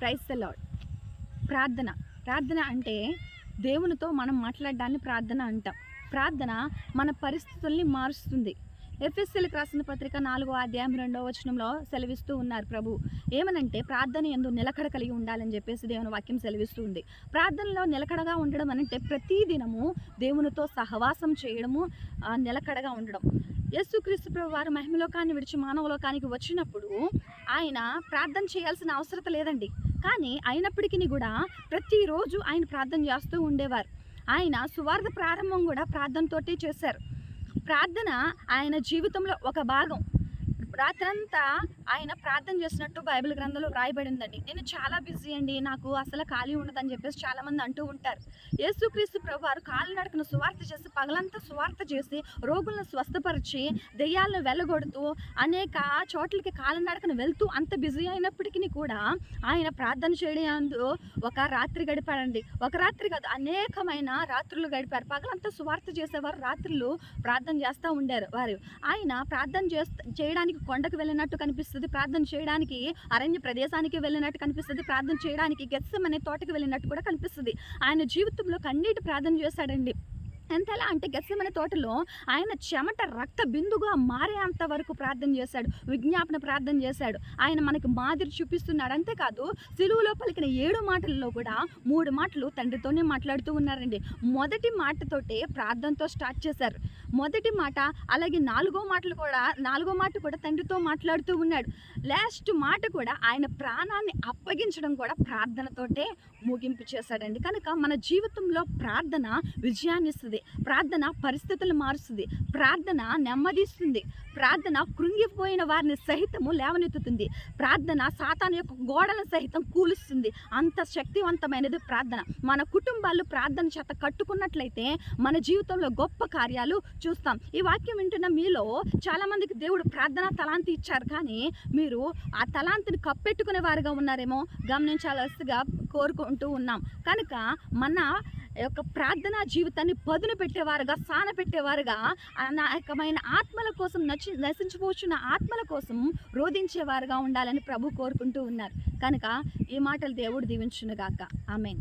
Price lord ప్రార్థన. ప్రార్థన అంటే దేవునితో మనం మాట్లాడడాన్ని ప్రార్థన అంటాం. ప్రార్థన మన పరిస్థితుల్ని మారుస్తుంది. ఎఫ్ఎస్సీలకు రాసిన పత్రిక నాలుగో అధ్యాయం రెండో వచనంలో సెలవిస్తూ ఉన్నారు ప్రభు. ఏమనంటే ప్రార్థన ఎందు నిలకడ కలిగి ఉండాలని చెప్పేసి దేవుని వాక్యం సెలవిస్తూ ఉంది. ప్రార్థనలో నిలకడగా ఉండడం అంటే ప్రతి దినము దేవునితో సహవాసం చేయడము నిలకడగా ఉండడం. యేసుక్రీస్తు ప్రభు వారు మహిమలోకాన్ని విడిచి మానవలోకానికి వచ్చినప్పుడు ఆయన ప్రార్థన చేయాల్సిన అవసరత లేదండి. కానీ అయినప్పటికీ కూడా ప్రతిరోజు ఆయన ప్రార్థన చేస్తూ ఉండేవారు. ఆయన సువార్త ప్రారంభం కూడా ప్రార్థనతోటే చేశారు. ప్రార్థన ఆయన జీవితంలో ఒక భాగం. రాత్రంతా ఆయన ప్రార్థన చేసినట్టు బైబిల్ గ్రంథంలో రాయబడిందండి నేను చాలా బిజీ అండి. నాకు అసలు ఖాళీ ఉండదని చెప్పేసి చాలామంది అంటూ ఉంటారు. యేసుక్రీస్తు ప్రభు వారు కాలు నడకను సువార్త చేసి పగలంతా సువార్త చేసి రోగులను స్వస్థపరిచి దెయ్యాలను వెళ్ళగొడుతూ అనేక చోట్లకి కాలు నడకను వెళ్తూ అంత బిజీ అయినప్పటికీ కూడా ఆయన ప్రార్థన చేయడందు ఒక రాత్రి గడిపాడండి. ఒక రాత్రి కాదు అనేకమైన రాత్రులు గడిపారు. పగలంతా సువార్త చేసేవారు రాత్రులు ప్రార్థన చేస్తూ ఉండారు వారు. ఆయన ప్రార్థన చేస్త చేయడానికి కొండకు వెళ్ళినట్టు కనిపిస్తుంది. ప్రార్థన చేయడానికి అరణ్య ప్రదేశానికి వెళ్ళినట్టు కనిపిస్తుంది. ప్రార్థన చేయడానికి గెస్సం అనే తోటకి వెళ్ళినట్టు కూడా కనిపిస్తుంది. ఆయన జీవితంలో కన్నీటి ప్రార్థన చేశాడండి. ఎంతలా అంటే గెస్సమనే తోటలో ఆయన చెమట రక్త బిందుగా మారేంత వరకు ప్రార్థన చేశాడు. విజ్ఞాపన ప్రార్థన చేశాడు. ఆయన మనకి మాదిరి చూపిస్తున్నాడు. అంతేకాదు సిలువులో పలికిన ఏడు మాటల్లో కూడా మూడు మాటలు తండ్రితోనే మాట్లాడుతూ ఉన్నారండి. మొదటి మాటతోటే ప్రార్థనతో స్టార్ట్ చేశారు. మొదటి మాట అలాగే నాలుగో మాటలు కూడా నాలుగో మాట కూడా తండ్రితో మాట్లాడుతూ ఉన్నాడు. లాస్ట్ మాట కూడా ఆయన ప్రాణాన్ని అప్పగించడం కూడా ప్రార్థనతోటే ముగింపు చేశాడండి. కనుక మన జీవితంలో ప్రార్థన విజయాన్ని ఇస్తుంది. ప్రార్థన పరిస్థితులు మారుస్తుంది. ప్రార్థన నెమ్మదిస్తుంది. ప్రార్థన కృంగిపోయిన వారిని సహితము లేవనెత్తుతుంది. ప్రార్థన సాతాను యొక్క గోడలను సహితం కూలుస్తుంది. అంత శక్తివంతమైనది ప్రార్థన. మన కుటుంబాలు ప్రార్థన చేత కట్టుకున్నట్లయితే మన జీవితంలో గొప్ప కార్యాలు చూస్తాం. ఈ వాక్యం వింటున్న మీలో చాలామందికి దేవుడు ప్రార్థన తలాంతి ఇచ్చారు. కానీ మీరు ఆ తలాంతిని కప్పెట్టుకునే వారుగా ఉన్నారేమో గమనించాల్సిగా కోరుకుంటూ ఉన్నాం. కనుక మన యొక్క ప్రార్థనా జీవితాన్ని పదును పెట్టేవారుగా సాన పెట్టేవారుగా అనేకమైన ఆత్మల కోసం నచ్చి నశించిపోచున్న ఆత్మల కోసం రోధించేవారుగా ఉండాలని ప్రభు కోరుకుంటూ ఉన్నారు. కనుక ఈ మాటలు దేవుడు దీవించునుగాక. ఆమెన్.